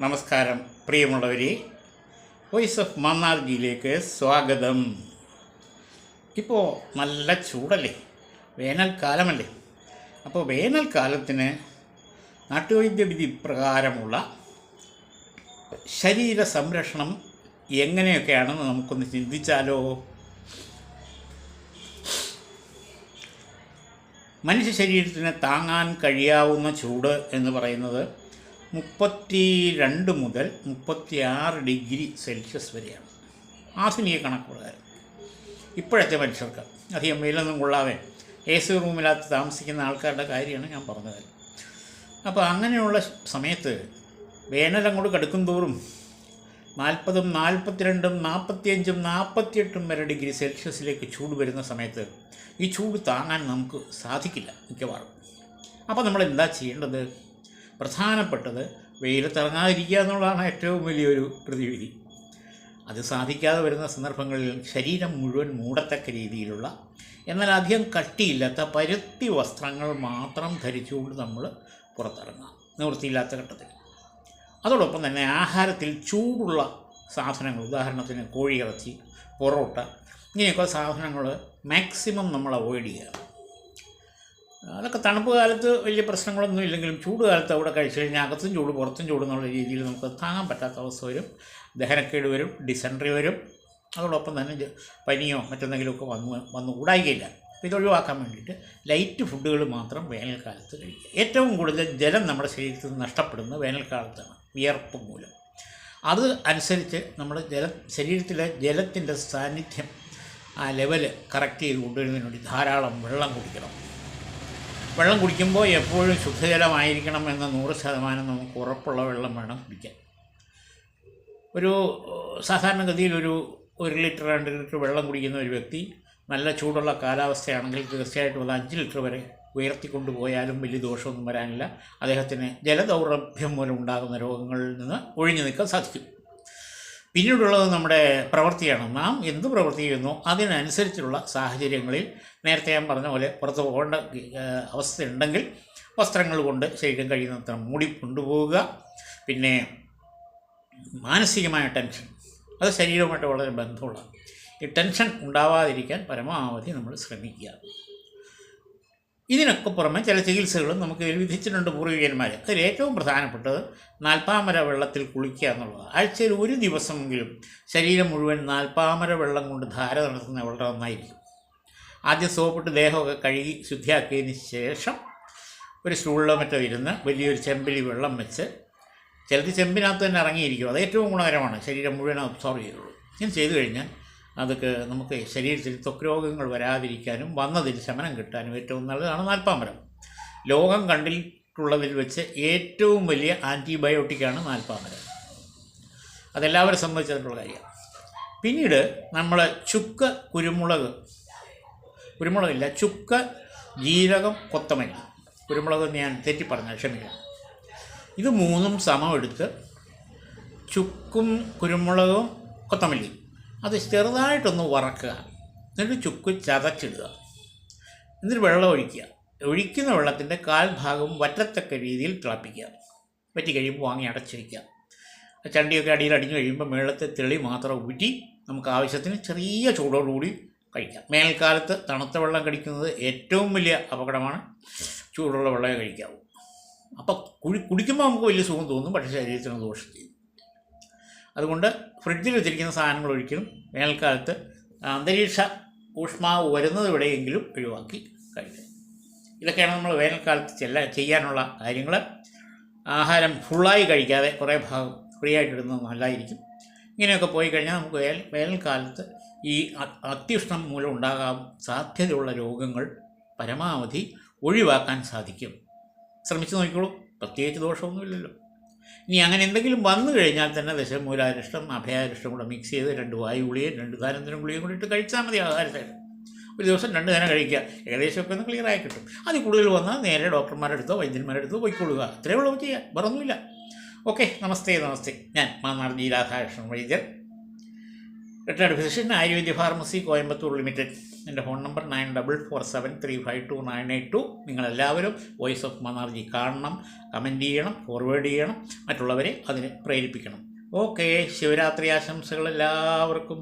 നമസ്കാരം പ്രിയമുള്ളവരെ. Voice of മന്നാർജിയിലേക്ക് സ്വാഗതം. ഇപ്പോൾ നല്ല ചൂടല്ലേ? വേനൽക്കാലമല്ലേ? അപ്പോൾ വേനൽക്കാലത്തിന് നാട്ടുവൈദ്യവിധി പ്രകാരമുള്ള ശരീര സംരക്ഷണം എങ്ങനെയൊക്കെയാണെന്ന് നമുക്കൊന്ന് ചിന്തിച്ചാലോ? മനുഷ്യ ശരീരത്തിന് താങ്ങാൻ കഴിയാവുന്ന ചൂട് എന്ന് പറയുന്നത് മുപ്പത്തി രണ്ട് മുതൽ മുപ്പത്തിയാറ് ഡിഗ്രി സെൽഷ്യസ് വരെയാണ്. ആധുനിക കണക്ക് പ്രകാരം ഇപ്പോഴത്തെ മനുഷ്യർക്ക് അധികം വെയിലൊന്നും കൊള്ളാതെ എ സി റൂമിനകത്ത് താമസിക്കുന്ന ആൾക്കാരുടെ കാര്യമാണ് ഞാൻ പറഞ്ഞത്. അപ്പോൾ അങ്ങനെയുള്ള സമയത്ത് വേനലങ്ങോട്ട് കടുക്കും തോറും നാൽപ്പതും നാൽപ്പത്തിരണ്ടും നാൽപ്പത്തിയഞ്ചും നാൽപ്പത്തിയെട്ടും വരെ ഡിഗ്രി സെൽഷ്യസിലേക്ക് ചൂട് വരുന്ന സമയത്ത് ഈ ചൂട് താങ്ങാൻ നമുക്ക് സാധിക്കില്ല മിക്കവാറും. അപ്പോൾ നമ്മൾ എന്താ ചെയ്യേണ്ടത്? പ്രധാനപ്പെട്ടത് വെയിലത്തിറങ്ങാതിരിക്കുക എന്നുള്ളതാണ് ഏറ്റവും വലിയൊരു പ്രതിവിധി. അത് സാധിക്കാതെ വരുന്ന സന്ദർഭങ്ങളിൽ ശരീരം മുഴുവൻ മൂടത്തക്ക രീതിയിലുള്ള എന്നാൽ അധികം കട്ടിയില്ലാത്ത പരുത്തി വസ്ത്രങ്ങൾ മാത്രം ധരിച്ചുകൊണ്ട് നമ്മൾ പുറത്തിറങ്ങാം. നിവൃത്തിയില്ലാത്ത ഘട്ടത്തിൽ. അതോടൊപ്പം തന്നെ ആഹാരത്തിൽ ചൂടുള്ള സാധനങ്ങൾ ഉദാഹരണത്തിന് കോഴിയിറച്ചി പൊറോട്ട ഇങ്ങനെയൊക്കെ സാധനങ്ങൾ മാക്സിമം നമ്മൾ അവോയ്ഡ് ചെയ്യുക. അതൊക്കെ തണുപ്പ് കാലത്ത് വലിയ പ്രശ്നങ്ങളൊന്നും ഇല്ലെങ്കിലും ചൂട് കാലത്ത് അവിടെ കഴിച്ചു കഴിഞ്ഞാൽ അകത്തും ചൂട് പുറത്തും ചൂട് എന്നുള്ള രീതിയിൽ നമുക്ക് താങ്ങാൻ പറ്റാത്ത അവസ്ഥ വരും. ദഹനക്കേട് വരും ഡിസെൻട്രി വരും. അതോടൊപ്പം തന്നെ പനിയോ മറ്റെന്തെങ്കിലുമൊക്കെ വന്ന് വന്നു കൂടായികയില്ല അപ്പോൾ ഇത് ഒഴിവാക്കാൻ വേണ്ടിയിട്ട് ലൈറ്റ് ഫുഡുകൾ മാത്രം വേനൽക്കാലത്ത് കഴിക്കുക. ഏറ്റവും കൂടുതൽ ജലം നമ്മുടെ ശരീരത്തിൽ നിന്ന് നഷ്ടപ്പെടുന്നത് വേനൽക്കാലത്താണ് വിയർപ്പ് മൂലം. അത് അനുസരിച്ച് നമ്മൾ ജല ശരീരത്തിലെ ജലത്തിന്റെ സാന്നിധ്യം ആ ലെവൽ കറക്റ്റ് ചെയ്ത് കൊണ്ടുവരുന്നതിന് വേണ്ടി ധാരാളം വെള്ളം കുടിക്കണം. വെള്ളം കുടിക്കുമ്പോൾ എപ്പോഴും ശുദ്ധജലമായിരിക്കണം എന്ന നൂറ് ശതമാനം നമുക്ക് ഉറപ്പുള്ള വെള്ളം വേണം കുടിക്കാൻ. ഒരു സാധാരണഗതിയിൽ ഒരു ഒരു ലിറ്റർ രണ്ട് ലിറ്റർ വെള്ളം കുടിക്കുന്ന ഒരു വ്യക്തി നല്ല ചൂടുള്ള കാലാവസ്ഥയാണെങ്കിൽ തീർച്ചയായിട്ടും അത് അഞ്ച് ലിറ്റർ വരെ ഉയർത്തിക്കൊണ്ടു പോയാലും വലിയ ദോഷമൊന്നും വരാനില്ല. അദ്ദേഹത്തിന് ജലദൗർലഭ്യം മൂലം ഉണ്ടാകുന്ന രോഗങ്ങളിൽ നിന്ന് ഒഴിഞ്ഞു നിൽക്കാൻ സാധിക്കും. പിന്നീടുള്ളത് നമ്മുടെ പ്രവൃത്തിയാണ്. നാം എന്ത് പ്രവൃത്തി ചെയ്യുന്നു അതിനനുസരിച്ചുള്ള സാഹചര്യങ്ങളിൽ നേരത്തെ ഞാൻ പറഞ്ഞ പോലെ പുറത്ത് പോകേണ്ട അവസ്ഥയുണ്ടെങ്കിൽ വസ്ത്രങ്ങൾ കൊണ്ട് ശരീരം കഴിയുന്നത്ര മൂടി കൊണ്ടുപോവുക. പിന്നെ മാനസികമായ ടെൻഷൻ അത് ശരീരവുമായിട്ട് വളരെ ബന്ധമുള്ള ഈ ടെൻഷൻ ഉണ്ടാവാതിരിക്കാൻ പരമാവധി നമ്മൾ ശ്രമിക്കുക. ഇതിനൊക്കെ പുറമെ ചില ചികിത്സകളും നമുക്ക് വിധിച്ചിട്ടുണ്ട് പൂർവികന്മാർ അതിൽ ഏറ്റവും പ്രധാനപ്പെട്ടത് നാൽപ്പാമര വെള്ളത്തിൽ കുളിക്കുക എന്നുള്ളത് ആഴ്ചയിൽ ഒരു ദിവസമെങ്കിലും ശരീരം മുഴുവൻ നാൽപ്പാമര വെള്ളം കൊണ്ട് ധാര നടത്തുന്നത് വളരെ നന്നായിരിക്കും. ആദ്യം സോപ്പിട്ട് ദേഹമൊക്കെ കഴുകി ശുദ്ധിയാക്കിയതിന് ശേഷം ഒരു സ്റ്റൂളിലോ മറ്റോ ഇരുന്ന് വലിയൊരു ചെമ്പിലി വെള്ളം വെച്ച് ചിലത് ചെമ്പിനകത്ത് തന്നെ ഇറങ്ങിയിരിക്കും. അത് ഏറ്റവും ഗുണകരമാണ്. ശരീരം മുഴുവൻ അബ്സോർവ് ചെയ്തോളൂ. ഇങ്ങനെ ചെയ്തു കഴിഞ്ഞാൽ അതൊക്കെ നമുക്ക് ശരീരത്തിൽ ത്വക്ക് രോഗങ്ങൾ വരാതിരിക്കാനും വന്നതിൽ ശമനം കിട്ടാനും ഏറ്റവും നല്ലതാണ് നാൽപ്പാമരം. ലോകം കണ്ടിട്ടുള്ളതിൽ വെച്ച് ഏറ്റവും വലിയ ആന്റിബയോട്ടിക്കാണ് നാൽപ്പാമരം. അതെല്ലാവരും സംബന്ധിച്ചിട്ടുള്ള കാര്യമാണ് പിന്നീട് നമ്മൾ ചുക്ക് കുരുമുളക് കുരുമുളകില്ല ചുക്ക് ജീരകം കൊത്തമല്ല. കുരുമുളക് ഞാൻ തെറ്റി പറഞ്ഞ ക്ഷമിക്കണം. ഇത് മൂന്നും സമം എടുത്ത് ചുക്കും കുരുമുളകും കൊത്തമല്ലി അത് ചെറുതായിട്ടൊന്ന് വറക്കുക. എന്നിട്ട് ചുക്ക് ചതച്ചിടുക. എന്നിട്ട് വെള്ളം ഒഴിക്കുക. ഒഴിക്കുന്ന വെള്ളത്തിന്റെ കാൽ ഭാഗം വറ്റത്തക്ക രീതിയിൽ തിളപ്പിക്കുക. വറ്റി കഴിയുമ്പോൾ വാങ്ങി അടച്ചു വയ്ക്കുക ചണ്ടിയൊക്കെ അടിയിൽ അടിഞ്ഞു കഴിയുമ്പോൾ മേളത്തെ തെളി മാത്രം ഊറ്റി നമുക്ക് ആവശ്യത്തിന് ചെറിയ ചൂടോടുകൂടി കഴിക്കാം. വേനൽക്കാലത്ത് തണുത്ത വെള്ളം കഴിക്കുന്നത് ഏറ്റവും വലിയ അപകടമാണ്. ചൂടുള്ള വെള്ളമേ കഴിക്കാവൂ. അപ്പോൾ കുടി കുടിക്കുമ്പോൾ നമുക്ക് വലിയ സുഖം തോന്നും പക്ഷേ ശരീരത്തിന് ദോഷം ചെയ്യും. അതുകൊണ്ട് ഫ്രിഡ്ജിൽ വെച്ചിരിക്കുന്ന സാധനങ്ങൾ ഒരിക്കലും വേനൽക്കാലത്ത് അന്തരീക്ഷ ഊഷ്മാവ് വരുന്നത് എവിടെയെങ്കിലും ഒഴിവാക്കി കഴിക്കുക. ഇതൊക്കെയാണ് നമ്മൾ വേനൽക്കാലത്ത് ചെല്ല ചെയ്യാനുള്ള കാര്യങ്ങൾ. ആഹാരം ഫുള്ളായി കഴിക്കാതെ കുറേ ഭാഗം ഫ്രീ ആയിട്ടിടുന്നത് നല്ലതായിരിക്കും. ഇങ്ങനെയൊക്കെ പോയി കഴിഞ്ഞാൽ നമുക്ക് വേനൽ വേനൽക്കാലത്ത് ഈ അത്യുഷ്ണം മൂലം ഉണ്ടാകാൻ സാധ്യതയുള്ള രോഗങ്ങൾ പരമാവധി ഒഴിവാക്കാൻ സാധിക്കും. ശ്രമിച്ചു നോക്കിക്കോളൂ. പ്രത്യേകിച്ച് ദോഷമൊന്നുമില്ലല്ലോ. ഇനി അങ്ങനെ എന്തെങ്കിലും വന്നു കഴിഞ്ഞാൽ തന്നെ ദശമൂലാരിഷ്ടം അഭയാരിഷ്ടം കൂടെ മിക്സ് ചെയ്ത് രണ്ട് വായു ഗുളിയും രണ്ട് ദാനന്തരം ഗുളിയും കൂടി ഇട്ട് കഴിച്ചാൽ മതി ആഹാരത്തിൽ ഒരു ദിവസം രണ്ട് നേരം കഴിക്കുക. ഏകദേശമൊക്കെ ഒന്ന് ക്ലിയർ ആയി കിട്ടും. അതിൽ കൂടുതൽ വന്നാൽ നേരെ ഡോക്ടർമാരുടെ അടുത്തോ വൈദ്യന്മാരുടെ അടുത്തോ പോയിക്കൊള്ളുക അത്രയേ ഉള്ളൂ ചെയ്യുക വേറൊന്നുമില്ല. ഓക്കെ. നമസ്തേ നമസ്തേ. ഞാൻ Mannar G Radhakrishnan Vaidyar retired physician Ayurvedya pharmacy Coimbatore limited എന്റെ phone number nine double four seven three five two nine eight two നിങ്ങളെല്ലാവരും വോയിസ് ഓഫ് മനാർജി കാണണം കമന്റ് ചെയ്യണം ഫോർവേഡ് ചെയ്യണം മറ്റുള്ളവരെ അതിന് പ്രേരിപ്പിക്കണം. ഓക്കെ ശിവരാത്രി ആശംസകൾ എല്ലാവർക്കും.